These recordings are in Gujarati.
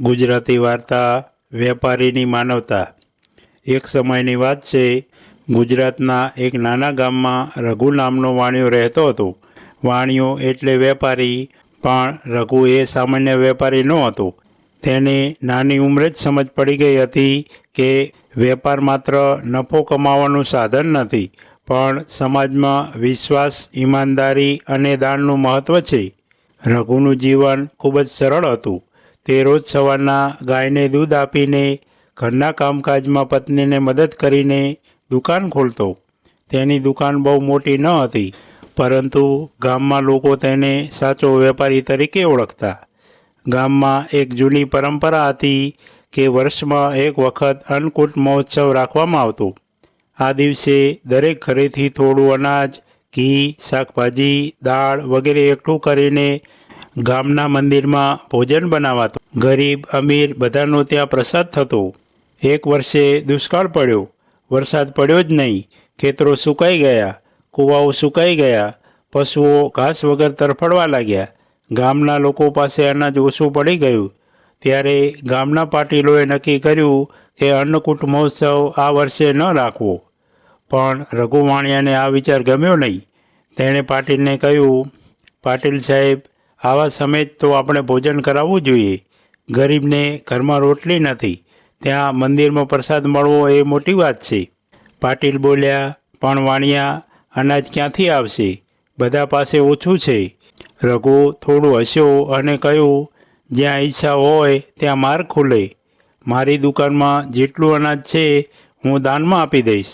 ગુજરાતી વાર્તા, વેપારીની માનવતા. એક સમયની વાત છે, ગુજરાતના એક નાના ગામમાં રઘુ નામનો વાણિયો રહેતો હતો. વાણિયો એટલે વેપારી, પણ રઘુ એ સામાન્ય વેપારી ન હતો. તેને નાની ઉંમરે જ સમજ પડી ગઈ હતી કે વેપાર માત્ર નફો કમાવાનું સાધન નથી, પણ સમાજમાં વિશ્વાસ, ઈમાનદારી અને દાનનું મહત્ત્વ છે. રઘુનું જીવન ખૂબ જ સરળ હતું. તે રોજ સવારના ગાયને દૂધ આપીને, ઘરના કામકાજમાં પત્નીને મદદ કરીને દુકાન ખોલતો. તેની દુકાન બહુ મોટી ન હતી, પરંતુ ગામમાં લોકો તેને સાચો વેપારી તરીકે ઓળખતા. ગામમાં એક જૂની પરંપરા હતી કે વર્ષમાં એક વખત અન્નકૂટ મહોત્સવ રાખવામાં આવતો. આ દિવસે દરેક ઘરેથી થોડું અનાજ, ઘી, શાકભાજી, દાળ વગેરે એકઠું કરીને ગામના મંદિરમાં ભોજન બનાવાતું. ગરીબ, અમીર બધાનો ત્યાં પ્રસાદ થતો. એક વર્ષે દુષ્કાળ પડ્યો. વરસાદ પડ્યો જ નહીં. ખેતરો સુકાઈ ગયા. કૂવાઓ સુકાઈ ગયા. પશુઓ ઘાસ વગર તરફડવા લાગ્યા. ગામના લોકો પાસે અનાજ ઓછું પડી ગયું. ત્યારે ગામના પાટીલોએ નક્કી કર્યું કે અન્નકૂટ મહોત્સવ આ વર્ષે ન રાખવો. પણ રઘુવાણિયાને આ વિચાર ગમ્યો નહીં. તેણે પાટીલને કહ્યું, પાટીલ સાહેબ આવા સમયે તો આપણે ભોજન કરાવવું જોઈએ. ગરીબને ઘરમાં રોટલી નથી. ત્યાં મંદિરમાં પ્રસાદ મળવો એ મોટી વાત છે. પાટીલ બોલ્યા, પણ વાણિયા, અનાજ ક્યાંથી આવશે? બધા પાસે ઓછું છે. રઘુ થોડું હસ્યો અને કહ્યું, જ્યાં ઈચ્છા હોય, ત્યાં માર્ગ ખુલે. મારી દુકાનમાં જેટલું અનાજ છે, હું દાનમાં આપી દઈશ.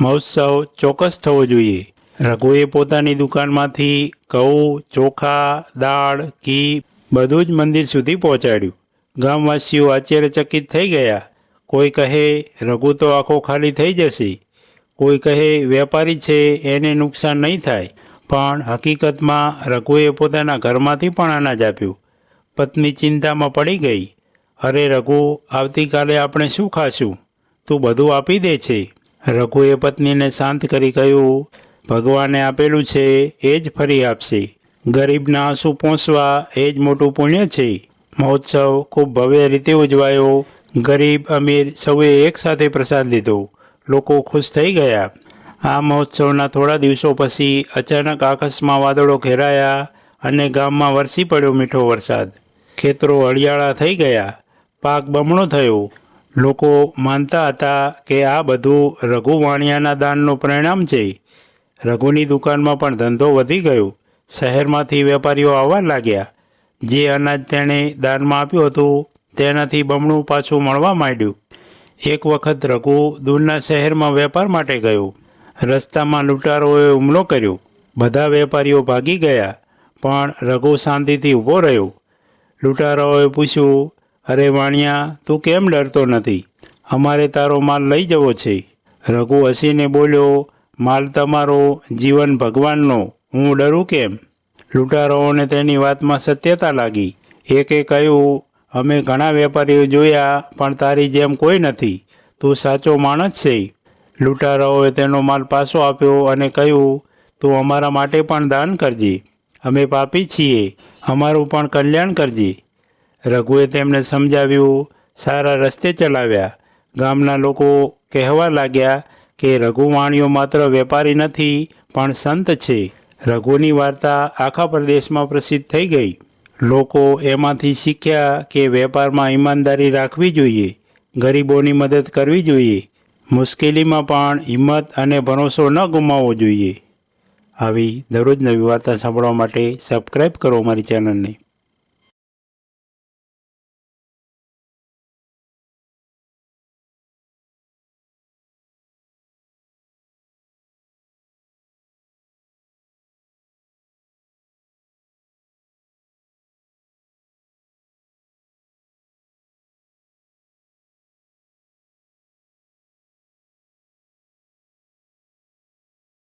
મહોત્સવ ચોક્કસ થવો જોઈએ. રઘુએ પોતાની દુકાનમાંથી ઘઉં, ચોખા, દાળ, ઘી બધું જ મંદિર સુધી પહોંચાડ્યું. ગામવાસીઓ આશ્ચર્યચકિત થઈ ગયા. કોઈ કહે, રઘુ તો આખો ખાલી થઈ જશે. કોઈ કહે, વેપારી છે, એને નુકસાન નહીં થાય. પણ હકીકતમાં રઘુએ પોતાના ઘરમાંથી પણ અનાજ આપ્યું. પત્ની ચિંતામાં પડી ગઈ. અરે રઘુ, આવતીકાલે આપણે શું ખાશું? તું બધું આપી દે છે. રઘુએ પત્નીને શાંત કરી કહ્યું ભગવાને આપેલું છે, એ જ ફરી આપશે. ગરીબના આંસુ પહોંચવા એ જ મોટું પુણ્ય છે. મહોત્સવ ખૂબ ભવ્ય રીતે ઉજવાયો. ગરીબ, અમીર સૌએ એકસાથે પ્રસાદ લીધો. લોકો ખુશ થઈ ગયા. આ મહોત્સવના થોડા દિવસો પછી અચાનક આકાશમાં વાદળો ઘેરાયા અને ગામમાં વરસી પડ્યો મીઠો વરસાદ. ખેતરો હળિયાળા થઈ ગયા. પાક બમણો થયો. લોકો માનતા હતા કે આ બધું રઘુ વાણિયાના દાનનું પરિણામ છે. રઘુની દુકાનમાં પણ ધંધો વધી ગયો. શહેરમાંથી વેપારીઓ આવવા લાગ્યા. જે અનાજ તેણે દાનમાં આપ્યું હતું, તેનાથી બમણું પાછું મળવા માંડ્યું. એક વખત રઘુ દૂરના શહેરમાં વેપાર માટે ગયો. રસ્તામાં લૂંટારોએ હુમલો કર્યો. બધા વેપારીઓ ભાગી ગયા, પણ રઘુ શાંતિથી ઊભો રહ્યો. લૂંટારાઓએ પૂછ્યું, અરે વાણિયા, તું કેમ ડરતો નથી? અમારે તારો માલ લઈ જવો છે. રઘુ હસીને બોલ્યો માલ તમારો જીવન ભગવાનનો. હું ડરું કેમ? લૂંટારાઓને તેની વાતમાં સત્યતા લાગી. એકે કહ્યું, અમે ઘણા વેપારીઓ જોયા, પણ તારી જેમ કોઈ નથી. તું સાચો માણસ છે. લૂંટારાઓએ તેનો માલ પાછો આપ્યો અને કહ્યું, તું અમારા માટે પણ દાન કરજે. અમે પાપી છીએ. અમારું પણ કલ્યાણ કરજે. રઘુએ તેમને સમજાવ્યું, સારા રસ્તે ચલાવ્યા. ગામના લોકો કહેવા લાગ્યા કે રઘુવાણીઓ માત્ર વેપારી નથી, પણ સંત છે. રઘુની વાર્તા આખા પ્રદેશમાં પ્રસિદ્ધ થઈ ગઈ. લોકો એમાંથી શીખ્યા કે વેપારમાં ઈમાનદારી રાખવી જોઈએ, ગરીબોની મદદ કરવી જોઈએ, મુશ્કેલીમાં પણ હિંમત અને ભરોસો ન ગુમાવવો જોઈએ. આવી દરરોજ નવી વાર્તા સાંભળવા માટે સબસ્ક્રાઈબ કરો અમારી ચેનલને